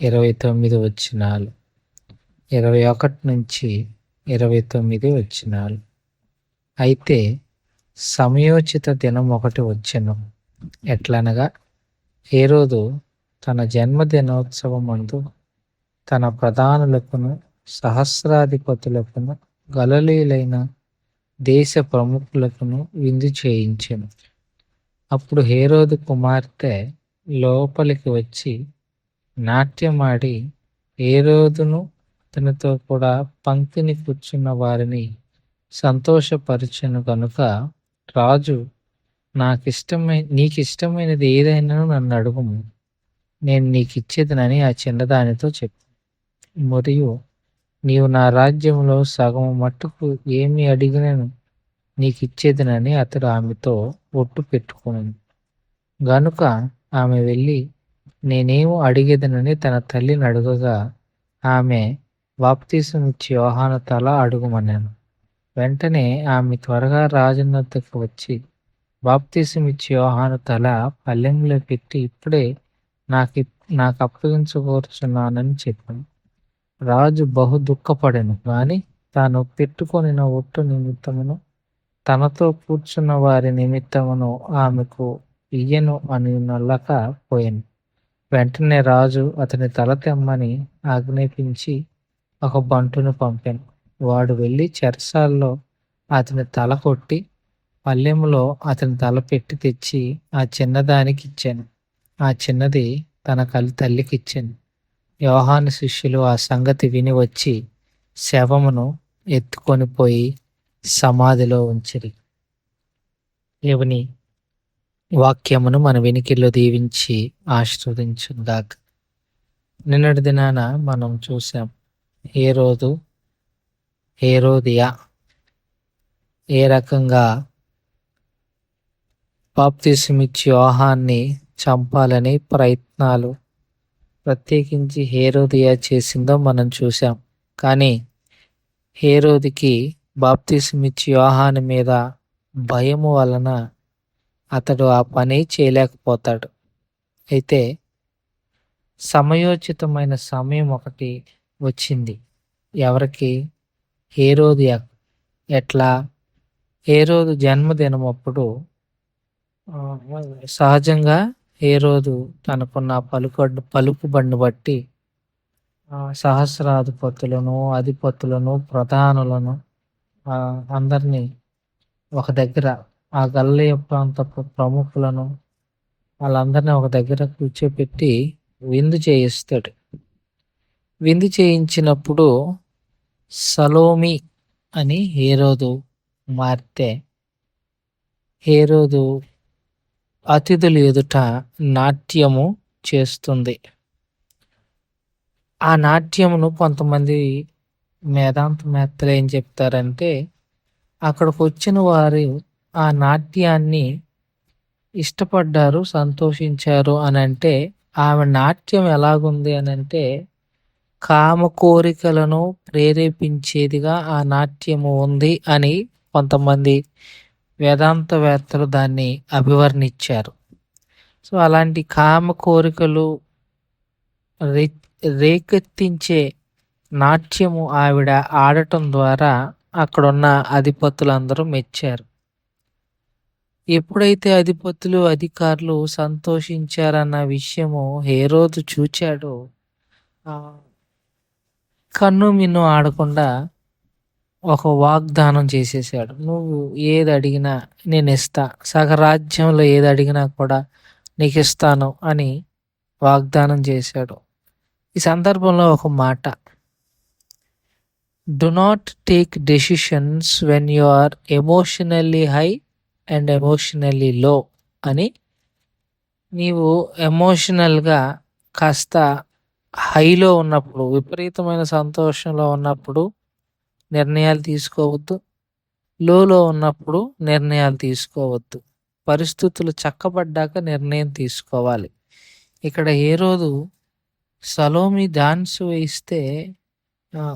ఇరవై తొమ్మిది వచ్చినాలు. ఇరవై ఒకటి నుంచి ఇరవై తొమ్మిది వచ్చినాలు. అయితే సమయోచిత దినం ఒకటి వచ్చెను. ఎట్లనగా? ఏ రోజు? తన జన్మదినోత్సవం అందు తన ప్రధానులకును సహస్రాధిపతులకును గలలీలైన దేశ ప్రముఖులకును విందు చేయించెను. అప్పుడు హేరోదు కుమార్తె లోపలికి వచ్చి నాట్యమాడి ఏ రోజును అతనితో కూడా పంక్తిని కూర్చున్న వారిని సంతోషపరిచను కనుక రాజు నాకిష్టమై నీకిష్టమైనది ఏదైనా నన్ను అడుగుము. నేను నీకు ఇచ్చేదనని ఆ చిన్నదానితో చెప్పు. మరియు నీవు నా రాజ్యంలో సగం మట్టుకు ఏమి అడిగినను నీకు ఇచ్చేదనని అతడు ఆమెతో ఒట్టు పెట్టుకుని. గనుక ఆమె వెళ్ళి నేనేం అడిగేదనని తన తల్లిని అడుగగా ఆమె బాప్తీసం ఇచ్చి యోహాను తల అడుగుమన్నాను. వెంటనే ఆమె త్వరగా రాజన్నతకు వచ్చి బాప్తీసం ఇచ్చి యోహాను తల పల్లెంలో పెట్టి ఇప్పుడే నాకు నాకు అప్పగించుకోరుచున్నానని చెప్పాను. రాజు బహు దుఃఖపడెను కానీ తాను పెట్టుకొనిన ఒట్టు నిమిత్తమును తనతో కూర్చున్న వారి నిమిత్తమును ఆమెకు ఇయ్యను అని నల్లక పోయాను. వెంటనే రాజు అతని తల తెమ్మని ఆజ్ఞాపించి ఒక బంటును పంపాను. వాడు వెళ్ళి చెరసాల్లో అతని తల కొట్టి పల్లెములో అతని తల పెట్టి తెచ్చి ఆ చిన్నదానికి ఇచ్చాను. ఆ చిన్నది తన కలి తల్లికి ఇచ్చాను యోహాను శిష్యులు ఆ సంగతి విని వచ్చి శవమును ఎత్తుకొని పోయి సమాధిలో ఉంచిరి. దేవుని వాక్యమును మన వెనికిల్లో దీవించి ఆశీర్వదించుదాక నిన్నటి దినాన మనం చూసాం ఏ రోజు ఏ రోజుయా ఏ రకంగా బాప్తిసమిచ్చి యోహాన్ని చంపాలని ప్రయత్నాలు ప్రత్యేకించి హేరోదియా చేసిందో మనం చూసాం కానీ హేరోదికి బాప్తిసమిచ్చి యోహాని మీద భయము వలన అతడు ఆ పని చేయలేకపోతాడు. అయితే సమయోచితమైన సమయం ఒకటి వచ్చింది. ఎవరికి? హేరోదియా ఎట్లా? హేరోదు జన్మదినం అప్పుడు సహజంగా ఏ రోజు తనకున్న పలుకడ్డు పలుకుబడిని బట్టి సహస్రాధిపతులను అధిపతులను ప్రధానులను అందరినీ ఒక దగ్గర ఆ గల్లయ ప్రాంత ప్రముఖులను వాళ్ళందరినీ ఒక దగ్గర కూర్చోపెట్టి విందు చేయిస్తాడు. విందు చేయించినప్పుడు సలోమి అని హేరోదు మారితే హేరోదు అతిథులు ఎదుట నాట్యము చేస్తుంది. ఆ నాట్యమును కొంతమంది మేధాంత మేత్తలు ఏం చెప్తారంటే అక్కడికి వచ్చిన వారు ఆ నాట్యాన్ని ఇష్టపడ్డారు సంతోషించారు అని అంటే ఆమె నాట్యం ఎలాగుంది అని అంటే కామ కోరికలను ప్రేరేపించేదిగా ఆ నాట్యము ఉంది అని కొంతమంది వేదాంతవేత్తలు దాన్ని అభివర్ణించారు. సో అలాంటి కామ కోరికలు రే రేకెత్తించే నాట్యము ఆవిడ ఆడటం ద్వారా అక్కడున్న అధిపతులందరూ మెచ్చారు. ఎప్పుడైతే అధిపతులు అధికారులు సంతోషించారన్న విషయము ఏ రోజు చూచాడో కన్ను మిన్ను ఆడకుండా ఒక వాగ్దానం చేసేసాడు. నువ్వు ఏది అడిగినా నేను ఇస్తా. సగరాజ్యంలో ఏది అడిగినా కూడా నీకు ఇస్తాను అని వాగ్దానం చేశాడు. ఈ సందర్భంలో ఒక మాట. Do not take decisions when you are emotionally high and emotionally low అని నీవు ఎమోషనల్గా కాస్త హైలో ఉన్నప్పుడు విపరీతమైన సంతోషంలో ఉన్నప్పుడు నిర్ణయాలు తీసుకోవద్దు. లోలో ఉన్నప్పుడు నిర్ణయాలు తీసుకోవద్దు. పరిస్థితులు చక్కబడ్డాక నిర్ణయం తీసుకోవాలి. ఇక్కడ ఏ రోజు సలోమి డాన్స్ వేయిస్తే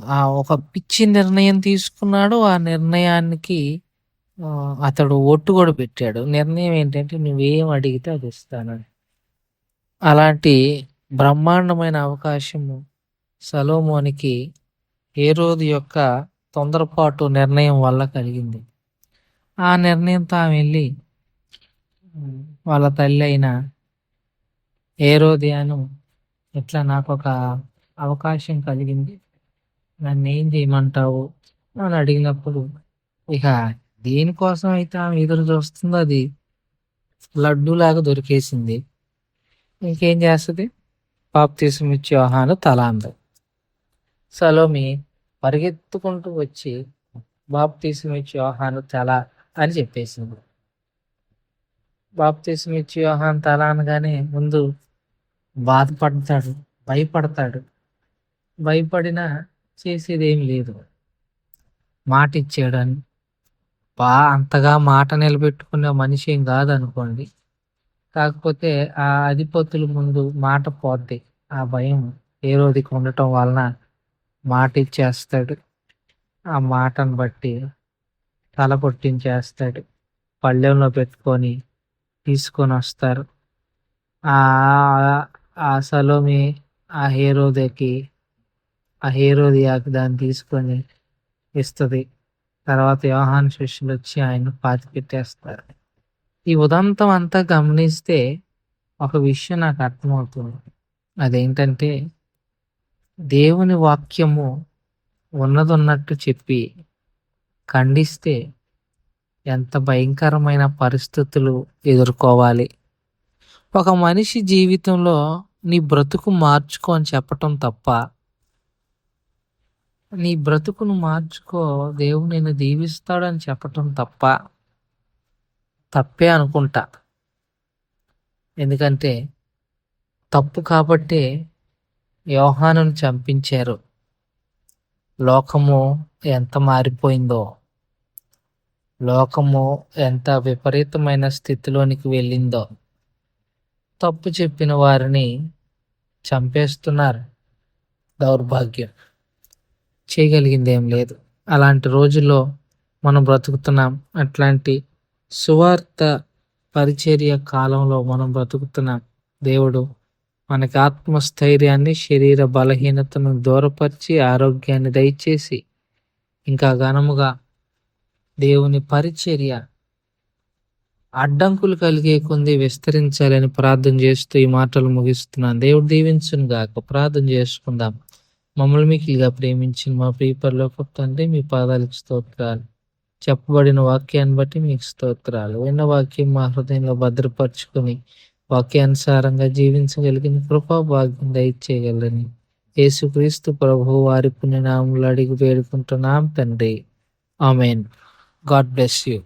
ఆ ఒక పిచ్చి నిర్ణయం తీసుకున్నాడు ఆ నిర్ణయానికి అతడు ఒట్టు కూడా పెట్టాడు. నిర్ణయం ఏంటంటే నువ్వేం అడిగితే అది ఇస్తానని. అలాంటి బ్రహ్మాండమైన అవకాశము సలోమోనికి ఏ రోజు యొక్క తొందరపాటు నిర్ణయం వల్ల కలిగింది. ఆ నిర్ణయంతో ఆమె వెళ్ళి వాళ్ళ తల్లి అయిన ఏరోదియాను ఇట్లా నాకు ఒక అవకాశం కలిగింది. నన్ను ఏం చేయమంటావు? అని అడిగినప్పుడు ఇక దేనికోసం అయితే ఆమె ఎదురు చూస్తుందో అది లడ్డూలాగా దొరికేసింది. ఇంకేం చేస్తుంది? బాప్తీసం ఇచ్చే ఆహాను తల అంది సలోమి పరిగెత్తుకుంటూ వచ్చి బాప్తీసం ఇచ్చే ఆహాను తల అని చెప్పేసింది. బాప్తీసం ఇచ్చే యోహాన్ తల అనగానే ముందు బాధపడతాడు భయపడతాడు. భయపడినా చేసేది ఏం లేదు. మాట ఇచ్చాడని బా అంతగా మాట నిలబెట్టుకునే మనిషి ఏం కాదనుకోండి. కాకపోతే ఆ అధిపతుల ముందు మాట పోద్ది. ఆ భయం ఏ రోజుకి ఉండటం వలన మాట ఇచ్చేస్తాడు. ఆ మాటను బట్టి తల కొట్టించేస్తాడు పళ్ళెంలో పెట్టుకొని తీసుకొని వస్తారు. ఆ ఆ సలోమి ఆ హీరోదకి ఆ హీరోది దాన్ని తీసుకొని ఇస్తుంది. తర్వాత యోహాన్ శిష్యులు వచ్చి ఆయన పాతి పెట్టేస్తారు ఈ ఉదంతం అంతా గమనిస్తే ఒక విషయం నాకు అర్థమవుతుంది. అదేంటంటే దేవుని వాక్యము ఉన్నదన్నట్టు చెప్పి ఖండిస్తే ఎంత భయంకరమైన పరిస్థితులు ఎదుర్కోవాలి. ఒక మనిషి జీవితంలో నీ బ్రతుకు మార్చుకో అని చెప్పటం తప్ప నీ బ్రతుకును మార్చుకో. దేవుడు నేను దీవిస్తాడని చెప్పటం తప్ప తప్పే అనుకుంటా. ఎందుకంటే తప్పు కాబట్టి యోహాను చంపించారు. లోకము ఎంత మారిపోయిందో. లోకము ఎంత విపరీతమైన స్థితిలోనికి వెళ్ళిందో. తప్పు చెప్పిన వారిని చంపేస్తున్నారు. దౌర్భాగ్యం. చేయగలిగిందేం లేదు. అలాంటి రోజుల్లో మనం బ్రతుకుతున్నాం. అట్లాంటి సువార్త పరిచర్య కాలంలో మనం బ్రతుకుతున్నాం. దేవుడు మనకి ఆత్మస్థైర్యాన్ని శరీర బలహీనతను దూరపరిచి ఆరోగ్యాన్ని దయచేసి ఇంకా ఘనముగా దేవుని పరిచర్య అడ్డంకులు కలిగే కొంది విస్తరించాలని ప్రార్థన చేస్తూ ఈ మాటలు ముగిస్తున్నాను. దేవుడు దీవించును గాక ప్రార్థన చేసుకుందాం. మమ్మల్ని మీకుగా ప్రేమించిన మా ప్రియపరలోకి తండ్రి మీ పాదాలకు స్తోత్రాలు. చెప్పబడిన వాక్యాన్ని బట్టి మీకు స్తోత్రాలు. విన్న వాక్యం మా హృదయంలో భద్రపరుచుకొని వాక్యానుసారంగా జీవించగలిగిన కృపా భాగ్యం దయచేయగలని. యేసుక్రీస్తు ప్రభు వారి పుణ్యనామంలో అడిగి వేడుకుంటున్నాం తండ్రి. ఆమెన్. God bless you.